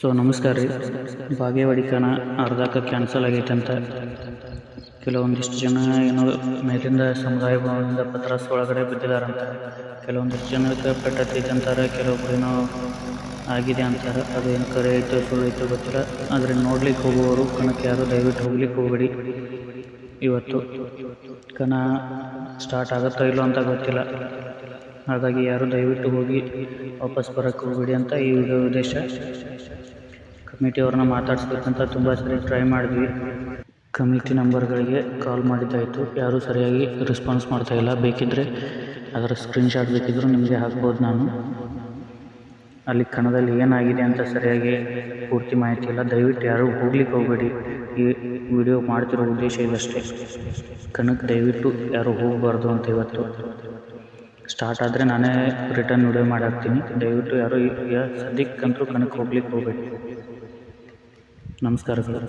So ನಮಸ್ಕಾರ ರೀ. ಬಾಗೇವಾಡಿ ಕಣ ಅರ್ಧಕ್ಕೆ ಕ್ಯಾನ್ಸಲ್ ಆಗೈತೆ ಅಂತ ಕೆಲವೊಂದಿಷ್ಟು ಜನ ಏನೋ ಮೇಲಿಂದ ಸಮುದಾಯ ಭವನದಿಂದ ಪತ್ರಾಸ ಒಳಗಡೆ ಬಿದ್ದಿದಾರಂತ. ಕೆಲವೊಂದಿಷ್ಟು ಜನಕ್ಕೆ ಪೆಟ್ಟತ್ತೈತೆ ಅಂತಾರೆ ಕೆಲವೊಬ್ರು ಏನೋ ಆಗಿದೆ ಅಂತಾರೆ. ಅದು ಏನು ಕರೆ ಐತೋ, ಸುಳ್ಳು ಐತೋ ಗೊತ್ತಿಲ್ಲ. ಆದರೆ ನೋಡ್ಲಿಕ್ಕೆ ಹೋಗುವವರು ಕಣಕ್ಕೆ ಯಾರು ದಯವಿಟ್ಟು ಹೋಗ್ಲಿಕ್ಕೆ ಹೋಗಬೇಡಿ. ಇವತ್ತು ಕಣ ಸ್ಟಾರ್ಟ್ ಆಗುತ್ತೋ ಇಲ್ಲೋ ಅಂತ ಗೊತ್ತಿಲ್ಲ. ಹಾಗಾಗಿ ಯಾರು ದಯವಿಟ್ಟು ಹೋಗಿ ವಾಪಸ್ ಬರೋಕ್ಕೆ ಹೋಗಬೇಡಿ ಅಂತ ಈ ವಿಡಿಯೋ ಉದ್ದೇಶ. ಕಮಿಟಿಯವ್ರನ್ನ ಮಾತಾಡಿಸ್ಬೇಕಂತ ತುಂಬ ಸರಿ ಟ್ರೈ ಮಾಡಿದ್ವಿ. ಕಮಿಟಿ ನಂಬರ್ಗಳಿಗೆ ಕಾಲ್ ಮಾಡಿದ್ದಾಯಿತು. ಯಾರೂ ಸರಿಯಾಗಿ ರೆಸ್ಪಾನ್ಸ್ ಮಾಡ್ತಾ ಇಲ್ಲ. ಬೇಕಿದ್ದರೆ ಅದರ ಸ್ಕ್ರೀನ್ಶಾಟ್ ಬೇಕಿದ್ದರೂ ನಿಮಗೆ ಹಾಕ್ಬೋದು ನಾನು. ಅಲ್ಲಿ ಕಣದಲ್ಲಿ ಏನಾಗಿದೆ ಅಂತ ಸರಿಯಾಗಿ ಪೂರ್ತಿ ಮಾಹಿತಿ ಇಲ್ಲ. ದಯವಿಟ್ಟು ಯಾರೂ ಹೋಗ್ಲಿಕ್ಕೆ ಹೋಗಬೇಡಿ. ಈ ವಿಡಿಯೋ ಮಾಡ್ತಿರೋ ಉದ್ದೇಶ ಇದಷ್ಟೇ. ಕಣಕ್ಕೆ ದಯವಿಟ್ಟು ಯಾರೂ ಹೋಗಬಾರ್ದು ಅಂತ ಇವತ್ತು. ಸ್ಟಾರ್ಟ್ ಆದರೆ ನಾನೇ ರಿಟರ್ನ್ ವಿಡಿಯೋ ಮಾಡಿ ದಯವಿಟ್ಟು ಯಾರು ಸದ್ಯಕ್ಕಂತೂ ಕಣಕ್ಕೆ ಹೋಗ್ಲಿಕ್ಕೆ ಹೋಗಬೇಡಿ. ನಮಸ್ಕಾರಗಳು